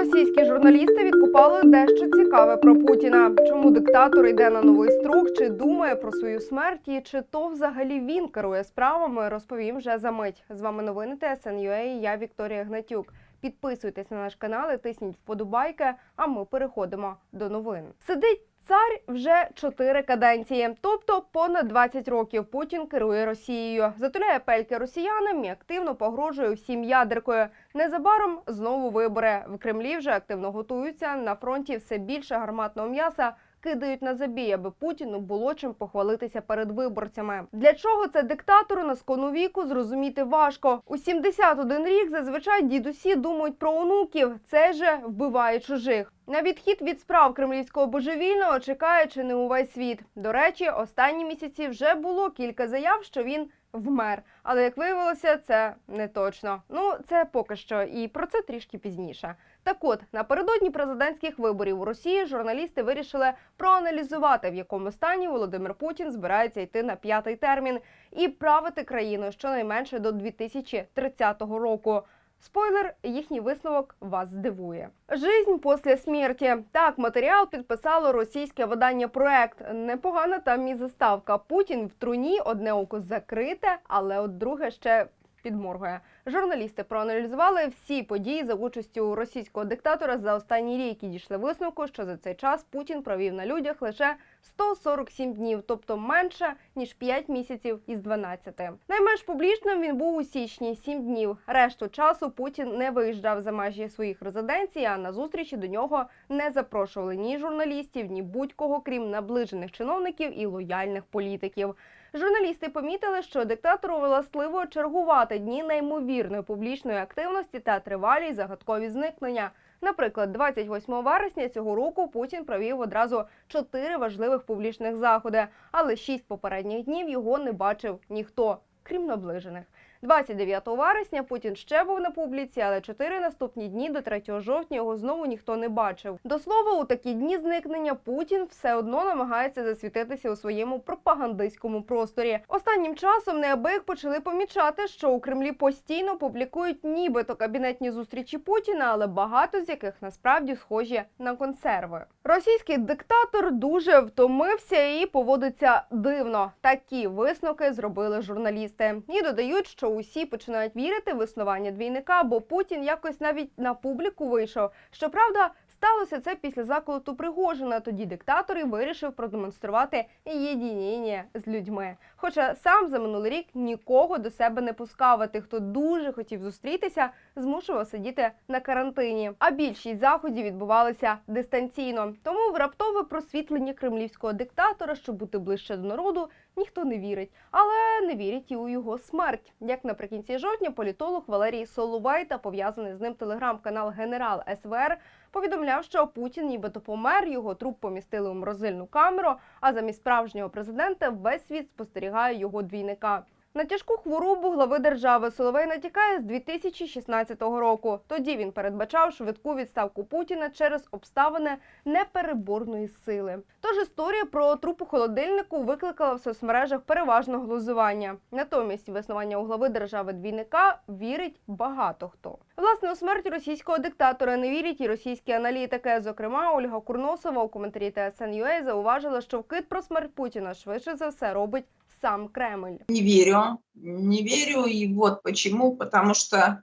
Російські журналісти відкупали дещо цікаве про Путіна. Чому диктатор йде на новий струк? чи думає про свою смерть, і чи то взагалі він керує справами, розповім вже за мить. З вами новини ТСНЮА, і я Вікторія Гнатюк. Підписуйтесь на наш канал і тисніть вподобайки. А ми переходимо до новин. Сидить цар вже чотири каденції, тобто понад 20 років. Путін керує Росією, затуляє пельки росіянам і активно погрожує всім ядеркою. Незабаром знову вибори в Кремлі вже активно готуються. На фронті все більше гарматного м'яса. Кидають на забій, аби Путіну було чим похвалитися перед виборцями. Для чого це диктатору на скону віку зрозуміти важко. У 71 рік зазвичай дідусі думають про онуків. Це же вбиває чужих. На відхід від справ кремлівського божевільного чекає чи не увесь світ. До речі, останні місяці вже було кілька заяв, що він вмер. Але як виявилося, це не точно. Ну це поки що, і про це трішки пізніше. Так от напередодні президентських виборів у Росії журналісти вирішили проаналізувати, в якому стані Володимир Путін збирається йти на п'ятий термін і правити країною щонайменше до 2030 року. Спойлер, їхній висновок вас здивує. Жизнь після смерті. Так, матеріал підписало російське видання проект. Непогана там і заставка. Путін в труні одне око закрите, але от друге ще підморгує. Журналісти проаналізували всі події за участю російського диктатора за останній рік і дійшли висновку, що за цей час Путін провів на людях лише 147 днів, тобто менше ніж 5 місяців із 12. Найменш публічним він був у січні 7 днів. Решту часу Путін не виїжджав за межі своїх резиденцій, а на зустрічі до нього не запрошували ні журналістів, ні будь-кого, крім наближених чиновників і лояльних політиків. Журналісти помітили, що диктатору властиво чергувати дні неймовірної публічної активності та тривалі загадкові зникнення. Наприклад, 28 вересня цього року Путін провів одразу чотири важливих публічних заходи, але шість попередніх днів його не бачив ніхто, крім наближених. 29 вересня Путін ще був на публіці, але чотири наступні дні до 3 жовтня його знову ніхто не бачив. До слова, у такі дні зникнення Путін все одно намагається засвітитися у своєму пропагандистському просторі. Останнім часом неабияк почали помічати, що у Кремлі постійно публікують нібито кабінетні зустрічі Путіна, але багато з яких насправді схожі на консерви. Російський диктатор дуже втомився і поводиться дивно. Такі висновки зробили журналісти і додають, що усі починають вірити в існування двійника, бо Путін якось навіть на публіку вийшов. Щоправда, сталося це після заколоту Пригожина. Тоді диктатор і вирішив продемонструвати єдиніння з людьми. Хоча сам за минулий рік нікого до себе не пускав, а тих, хто дуже хотів зустрітися, змушував сидіти на карантині. А більшість заходів відбувалися дистанційно. Тому в раптове просвітлення кремлівського диктатора, щоб бути ближче до народу, ніхто не вірить, але не вірять і у його смерть. Як наприкінці жовтня політолог Валерій Соловей та пов'язаний з ним телеграм-канал Генерал СВР повідомляв, що Путін нібито помер, його труп помістили у морозильну камеру. А замість справжнього президента весь світ спостерігає його двійника. На тяжку хворобу глави держави Соловей натякає з 2016 року. Тоді він передбачав швидку відставку Путіна через обставини непереборної сили. Тож історія про труп у холодильнику викликала в соцмережах переважно глузування. Натомість в існування у глави держави двійника вірить багато хто. Власне, у смерть російського диктатора не вірять і російські аналітики. Зокрема, Ольга Курносова у коментарі ТСН.UA зауважила, що вкид про смерть Путіна швидше за все робить сам Кремль. Не верю, не верю, и вот почему, потому что,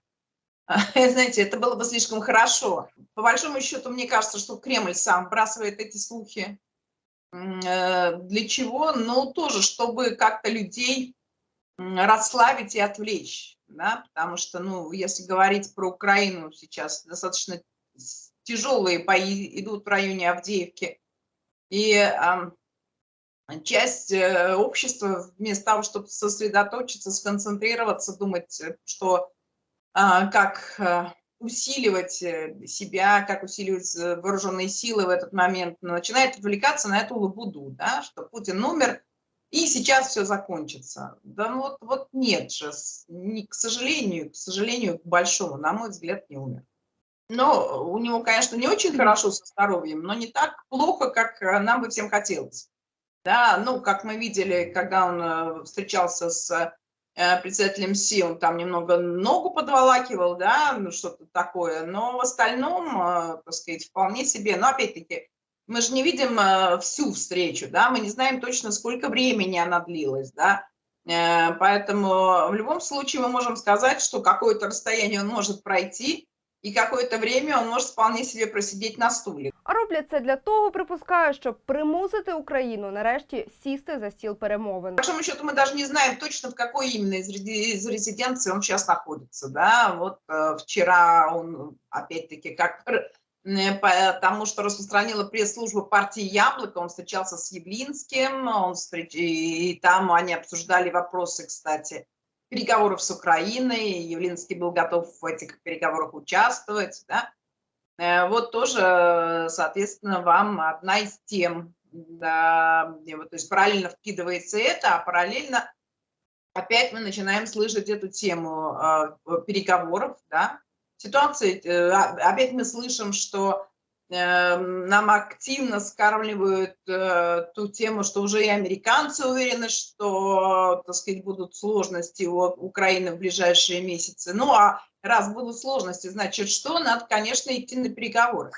знаете, это было бы слишком хорошо. По большому счету, мне кажется, что Кремль сам бросает эти слухи. Э, Для чего? Ну, тоже, чтобы как-то людей расслабить и отвлечь, да, потому что, ну, если говорить про Украину сейчас, достаточно тяжелые бои идут в районе Авдеевки, и часть э, общества вместо того, чтобы сосредоточиться, сконцентрироваться, думать, э, что а, как э, усиливать себя, как усиливать вооруженные силы в этот момент, начинает отвлекаться на эту лабуду, да, что Путин умер, и сейчас все закончится. Да ну вот, вот нет же, не, к сожалению, к сожалению, к большому, на мой взгляд, не умер. Но у него, конечно, не очень хорошо со здоровьем, но не так плохо, как нам бы всем хотелось. Да, ну, как мы видели, когда он э, встречался с э, председателем СИ, он там немного ногу подволакивал, да, ну, что-то такое, но в остальном, э, так сказать, вполне себе, но опять-таки, мы же не видим всю встречу, да, мы не знаем точно, сколько времени она длилась, да, поэтому в любом случае мы можем сказать, что какое-то расстояние он может пройти, і какое-то время он может вполне себе просидеть на стуле. А роблять це для того, припускаю, щоб примусити Україну нарешті сісти за стіл перемовин. По большому счету мы даже не знаем точно, в какой именно из, реди- из резиденции он сейчас находится. Да? Вот э, вчера он, опять-таки, как пр- м, потому что распространила пресс-служба партии «Яблоко», он встречался с Явлинским, он встреч... и там они обсуждали вопросы, кстати, переговоров с Украиной, Явлинский был готов в этих переговорах участвовать, да? Э, Вот тоже, соответственно, вам одна из тем, да, вот, то есть параллельно вкидывается это, а параллельно опять мы начинаем слышать эту тему э, переговоров, да, ситуации, э, а- опять мы слышим, что нам активно скармливают э, ту тему, что уже и американцы уверены, что, так сказать, будут сложности у Украины в ближайшие месяцы. Ну, а раз будут сложности, значит, что? Надо, конечно, идти на переговоры.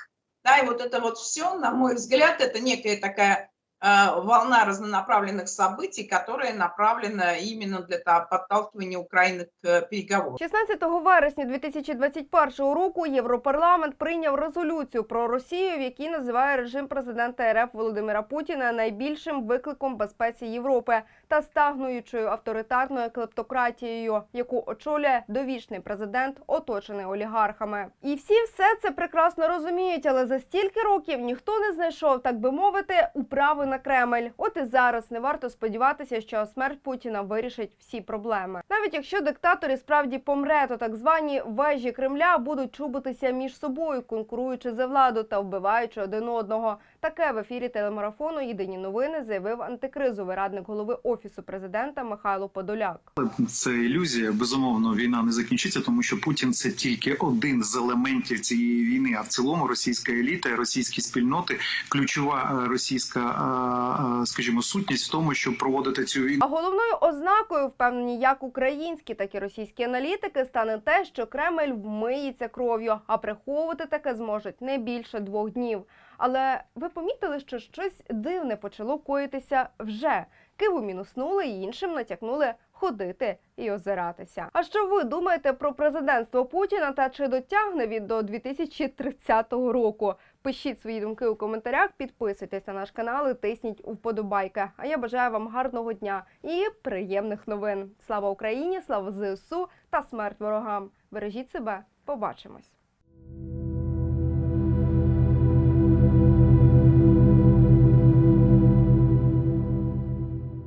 Да, и вот это вот все, на мой взгляд, это некая такая волна разнонаправленных событий, которая направлена именно для того, подталкивания Украины к э, переговорам. 16 вересня 2021 року Європарламент прийняв резолюцію про Росію, в якій називає режим президента РФ Володимира Путіна найбільшим викликом безпеці Європи та стагнуючою авторитарною клептократією, яку очолює довічний президент, оточений олігархами. І всі все це прекрасно розуміють, але за стільки років ніхто не знайшов, так би мовити, управи на Кремль. От і зараз не варто сподіватися, що смерть Путіна вирішить всі проблеми. Навіть якщо диктатор і справді помре, то так звані вежі Кремля будуть чубитися між собою, конкуруючи за владу та вбиваючи один одного. Таке в ефірі телемарафону Єдині новини заявив антикризовий радник голови офісу президента Михайло Подоляк. Це ілюзія. Безумовно, війна не закінчиться, тому що Путін це тільки один з елементів цієї війни. А в цілому російська еліта, російські спільноти, ключова е, російська, е, скажімо, сутність в тому, щоб проводити цю війну. А головною ознакою, впевнені як українські, так і російські аналітики, стане те, що Кремль вмиється кров'ю, а приховувати таке зможуть не більше двох днів. Але ви помітили, що щось дивне почало коїтися вже. Киву мінуснули і іншим натякнули ходити і озиратися. А що ви думаєте про президентство Путіна та чи дотягне він до 2030 року? Пишіть свої думки у коментарях, підписуйтесь на наш канал і тисніть вподобайки. А я бажаю вам гарного дня і приємних новин. Слава Україні! Слава ЗСУ та смерть ворогам! Бережіть себе, побачимось!